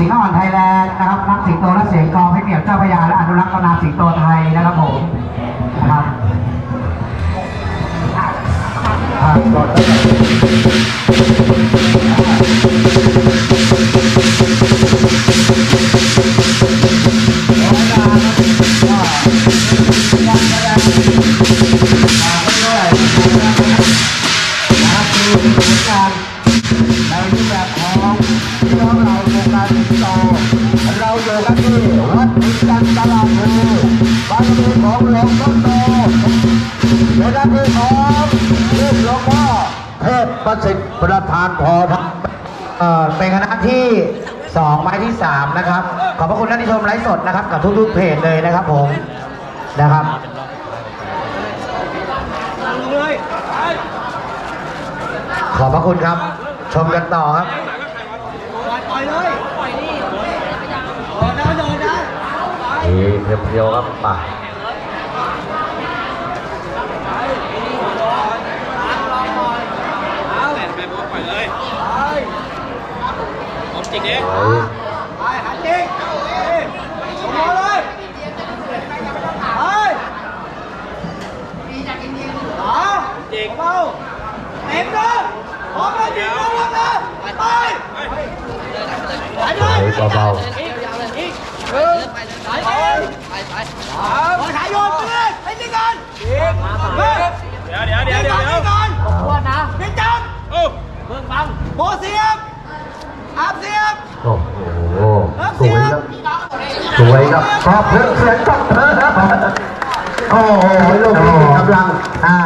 สิงห์อ่อนไทยแลนด์นะครับนักสิงโตและเสียงกองให้เหนียวเจ้าพญาและอนุรักษ์ตำนานสิงโตไทยนะครับผมนะครับนะครับคือผลงานในรูปแบบของพี่น้องเรา กันที่วัดอินจันทร์ตลาดภูบารมีของหลวงพ่อโตเป็นหน้าที่ของลูกหลวงพ่อเทพประสิทธิ์ประธานพอเอ่อเป็นคณะที่สองไม้ที่สามนะครับ ขอบพระคุณท่านที่ชมไลฟ์สดนะครับ กับทุกๆเพจเลยนะครับผมนะครับขอบพระคุณครับ ชมกันต่อครับ ปล่อยเลยปล่อยนี่โดนนะโดนนะ นี่ เพียวเพียวครับป่าแหลนไปบอกปล่อยเลยผมจริงดิไปหันจริงลงมาเลยไปหาจริงเบาเต็มเลยพร้อมเลยจริงเลยไปไปเลยเบา ขอถ่ายโยนไปเลยให้จริงกันเฮ้ยเดี๋ยวเดี๋ยวเดี๋ยวเดี๋ยวเดี๋ยวก่อนจริงจังโอ้โบเสียบอาบเสียบโอ้โหสวยครับสวยครับขอบเพื่อนเสียงกับเธอครับโอ้โหลูกนี้กำลังอ่า